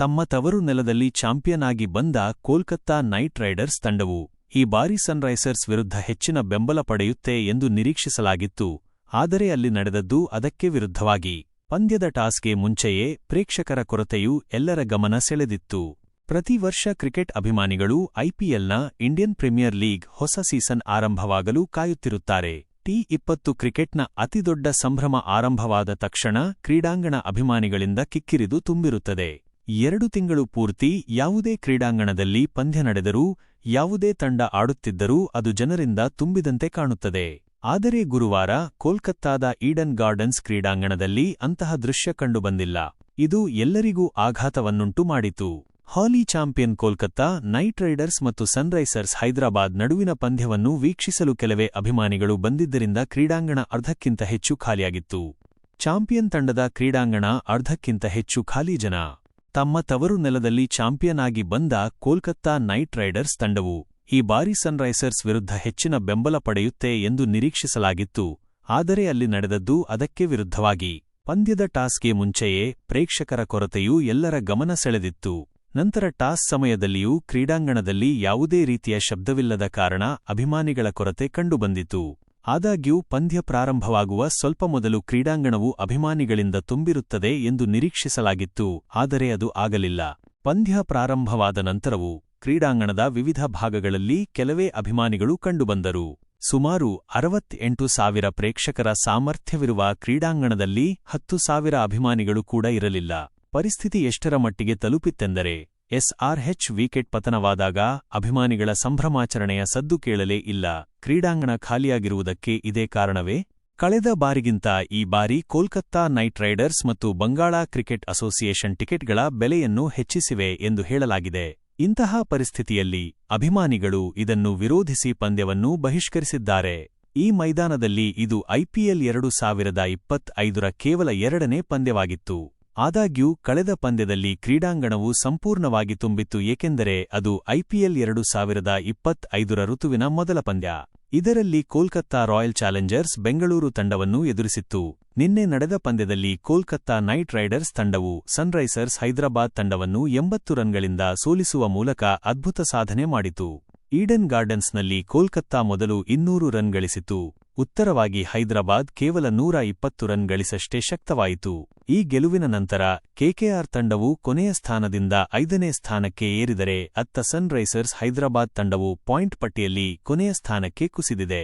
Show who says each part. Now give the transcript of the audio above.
Speaker 1: ತಮ್ಮ ತವರು ನೆಲದಲ್ಲಿ ಚಾಂಪಿಯನ್ ಆಗಿ ಬಂದ ಕೋಲ್ಕತ್ತಾ ನೈಟ್ ರೈಡರ್ಸ್ ತಂಡವು ಈ ಬಾರಿ ಸನ್ರೈಸರ್ಸ್ ವಿರುದ್ಧ ಹೆಚ್ಚಿನ ಬೆಂಬಲ ಪಡೆಯುತ್ತೆ ಎಂದು ನಿರೀಕ್ಷಿಸಲಾಗಿತ್ತು, ಆದರೆ ಅಲ್ಲಿ ನಡೆದದ್ದು ಅದಕ್ಕೆ ವಿರುದ್ಧವಾಗಿ. ಪಂದ್ಯದ ಟಾಸ್ಗೆ ಮುಂಚೆಯೇ ಪ್ರೇಕ್ಷಕರ ಕೊರತೆಯು ಎಲ್ಲರ ಗಮನ ಸೆಳೆದಿತ್ತು. ಪ್ರತಿ ವರ್ಷ ಕ್ರಿಕೆಟ್ ಅಭಿಮಾನಿಗಳು ಐಪಿಎಲ್ನ ಇಂಡಿಯನ್ ಪ್ರೀಮಿಯರ್ ಲೀಗ್ ಹೊಸ ಸೀಸನ್ ಆರಂಭವಾಗಲು ಕಾಯುತ್ತಿರುತ್ತಾರೆ. ಟಿ ಇಪ್ಪತ್ತು ಕ್ರಿಕೆಟ್ನ ಅತಿದೊಡ್ಡ ಸಂಭ್ರಮ ಆರಂಭವಾದ ತಕ್ಷಣ ಕ್ರೀಡಾಂಗಣ ಅಭಿಮಾನಿಗಳಿಂದ ಕಿಕ್ಕಿರಿದು ತುಂಬಿರುತ್ತದೆ. ಎರಡು ತಿಂಗಳು ಪೂರ್ತಿ ಯಾವುದೇ ಕ್ರೀಡಾಂಗಣದಲ್ಲಿ ಪಂದ್ಯ ನಡೆದರೂ, ಯಾವುದೇ ತಂಡ ಆಡುತ್ತಿದ್ದರೂ ಅದು ಜನರಿಂದ ತುಂಬಿದಂತೆ ಕಾಣುತ್ತದೆ. ಆದರೆ ಗುರುವಾರ ಕೋಲ್ಕತ್ತಾದ ಈಡನ್ ಗಾರ್ಡನ್ಸ್ ಕ್ರೀಡಾಂಗಣದಲ್ಲಿ ಅಂತಹ ದೃಶ್ಯ ಕಂಡುಬಂದಿಲ್ಲ. ಇದು ಎಲ್ಲರಿಗೂ ಆಘಾತವನ್ನುಂಟು ಮಾಡಿತು. ಹಾಲಿ ಚಾಂಪಿಯನ್ ಕೋಲ್ಕತ್ತಾ, ನೈಟ್ ರೈಡರ್ಸ್ ಮತ್ತು ಸನ್ರೈಸರ್ಸ್ ಹೈದರಾಬಾದ್ ನಡುವಿನ ಪಂದ್ಯವನ್ನು ವೀಕ್ಷಿಸಲು ಕೆಲವೇ ಅಭಿಮಾನಿಗಳು ಬಂದಿದ್ದರಿಂದ ಕ್ರೀಡಾಂಗಣ ಅರ್ಧಕ್ಕಿಂತ ಹೆಚ್ಚು ಖಾಲಿಯಾಗಿತ್ತು. ಚಾಂಪಿಯನ್ ತಂಡದ ಕ್ರೀಡಾಂಗಣ ಅರ್ಧಕ್ಕಿಂತ ಹೆಚ್ಚು ಖಾಲಿ ಜನ. ತಮ್ಮ ತವರು ನೆಲದಲ್ಲಿ ಚಾಂಪಿಯನ್ ಆಗಿ ಬಂದ ಕೋಲ್ಕತ್ತಾ ನೈಟ್ ರೈಡರ್ಸ್ ತಂಡವು ಈ ಬಾರಿ ಸನ್ರೈಸರ್ಸ್ ವಿರುದ್ಧ ಹೆಚ್ಚಿನ ಬೆಂಬಲ ಪಡೆಯುತ್ತೆ ಎಂದು ನಿರೀಕ್ಷಿಸಲಾಗಿತ್ತು, ಆದರೆ ಅಲ್ಲಿ ನಡೆದದ್ದು ಅದಕ್ಕೆ ವಿರುದ್ಧವಾಗಿ. ಪಂದ್ಯದ ಟಾಸ್ಗೆ ಮುಂಚೆಯೇ ಪ್ರೇಕ್ಷಕರ ಕೊರತೆಯೂ ಎಲ್ಲರ ಗಮನ ಸೆಳೆದಿತ್ತು. ನಂತರ ಟಾಸ್ ಸಮಯದಲ್ಲಿಯೂ ಕ್ರೀಡಾಂಗಣದಲ್ಲಿ ಯಾವುದೇ ರೀತಿಯ ಶಬ್ದವಿಲ್ಲದ ಕಾರಣ ಅಭಿಮಾನಿಗಳ ಕೊರತೆ ಕಂಡುಬಂದಿತು. ಆದಾಗ್ಯೂ ಪಂದ್ಯ ಪ್ರಾರಂಭವಾಗುವ ಸ್ವಲ್ಪ ಮೊದಲು ಕ್ರೀಡಾಂಗಣವು ಅಭಿಮಾನಿಗಳಿಂದ ತುಂಬಿರುತ್ತದೆ ಎಂದು ನಿರೀಕ್ಷಿಸಲಾಗಿತ್ತು, ಆದರೆ ಅದು ಆಗಲಿಲ್ಲ. ಪಂದ್ಯ ಪ್ರಾರಂಭವಾದ ನಂತರವೂ ಕ್ರೀಡಾಂಗಣದ ವಿವಿಧ ಭಾಗಗಳಲ್ಲಿ ಕೆಲವೇ ಅಭಿಮಾನಿಗಳು ಕಂಡುಬಂದರು. ಸುಮಾರು ಅರವತ್ತೆಂಟು ಸಾವಿರ ಪ್ರೇಕ್ಷಕರ ಸಾಮರ್ಥ್ಯವಿರುವ ಕ್ರೀಡಾಂಗಣದಲ್ಲಿ ಹತ್ತು ಸಾವಿರ ಅಭಿಮಾನಿಗಳು ಕೂಡ ಇರಲಿಲ್ಲ. ಪರಿಸ್ಥಿತಿ ಎಷ್ಟರ ಮಟ್ಟಿಗೆ ತಲುಪಿತ್ತೆಂದರೆ ಎಸ್ಆರ್ಎಚ್ ವಿಕೆಟ್ ಪತನವಾದಾಗ ಅಭಿಮಾನಿಗಳ ಸಂಭ್ರಮಾಚರಣೆಯ ಸದ್ದು ಕೇಳಲೇ ಇಲ್ಲ. ಕ್ರೀಡಾಂಗಣ ಖಾಲಿಯಾಗಿರುವುದಕ್ಕೆ ಇದೇ ಕಾರಣವೇ ಕಳೆದ ಬಾರಿಗಿಂತ ಈ ಬಾರಿ ಕೋಲ್ಕತ್ತಾ ನೈಟ್ ರೈಡರ್ಸ್ ಮತ್ತು ಬಂಗಾಳ ಕ್ರಿಕೆಟ್ ಅಸೋಸಿಯೇಷನ್ ಟಿಕೆಟ್ಗಳ ಬೆಲೆಯನ್ನು ಹೆಚ್ಚಿಸಿವೆ ಎಂದು ಹೇಳಲಾಗಿದೆ. ಇಂತಹ ಪರಿಸ್ಥಿತಿಯಲ್ಲಿ ಅಭಿಮಾನಿಗಳು ಇದನ್ನು ವಿರೋಧಿಸಿ ಪಂದ್ಯವನ್ನು ಬಹಿಷ್ಕರಿಸಿದ್ದಾರೆ. ಈ ಮೈದಾನದಲ್ಲಿ ಇದು ಐಪಿಎಲ್ ಎರಡು ಸಾವಿರದ ಇಪ್ಪತ್ತೈದರ ಕೇವಲ ಎರಡನೇ ಪಂದ್ಯವಾಗಿತ್ತು. ಆದಾಗ್ಯೂ ಕಳೆದ ಪಂದ್ಯದಲ್ಲಿ ಕ್ರೀಡಾಂಗಣವು ಸಂಪೂರ್ಣವಾಗಿ ತುಂಬಿತ್ತು ಏಕೆಂದರೆ ಅದು ಐಪಿಎಲ್ ಎರಡು ಸಾವಿರದ ಇಪ್ಪತ್ತೈದರ ಋತುವಿನ ಮೊದಲ ಪಂದ್ಯ. ಇದರಲ್ಲಿ ಕೋಲ್ಕತ್ತಾ ರಾಯಲ್ ಚಾಲೆಂಜರ್ಸ್ ಬೆಂಗಳೂರು ತಂಡವನ್ನು ಎದುರಿಸಿತ್ತು. ನಿನ್ನೆ ನಡೆದ ಪಂದ್ಯದಲ್ಲಿ ಕೋಲ್ಕತ್ತಾ ನೈಟ್ ರೈಡರ್ಸ್ ತಂಡವು ಸನ್ರೈಸರ್ಸ್ ಹೈದರಾಬಾದ್ ತಂಡವನ್ನು ಎಂಬತ್ತು ರನ್ಗಳಿಂದ ಸೋಲಿಸುವ ಮೂಲಕ ಅದ್ಭುತ ಸಾಧನೆ ಮಾಡಿತು. ಈಡನ್ ಗಾರ್ಡನ್ಸ್ನಲ್ಲಿ ಕೋಲ್ಕತ್ತಾ ಮೊದಲು ಇನ್ನೂರು ರನ್ ಗಳಿಸಿತು ಉತ್ತರವಾಗಿ ಹೈದರಾಬಾದ್ ಕೇವಲ ನೂರ ಇಪ್ಪತ್ತು ರನ್ ಗಳಿಸಷ್ಟೇ ಶಕ್ತವಾಯಿತು. ಈ ಗೆಲುವಿನ ನಂತರ ಕೆಕೆಆರ್ ತಂಡವು ಕೊನೆಯ ಸ್ಥಾನದಿಂದ ಐದನೇ ಸ್ಥಾನಕ್ಕೆ ಏರಿದರೆ ಅತ್ತ ಸನ್ರೈಸರ್ಸ್ ಹೈದರಾಬಾದ್ ತಂಡವು ಪಾಯಿಂಟ್ ಪಟ್ಟಿಯಲ್ಲಿ ಕೊನೆಯ ಸ್ಥಾನಕ್ಕೆ ಕುಸಿದಿದೆ.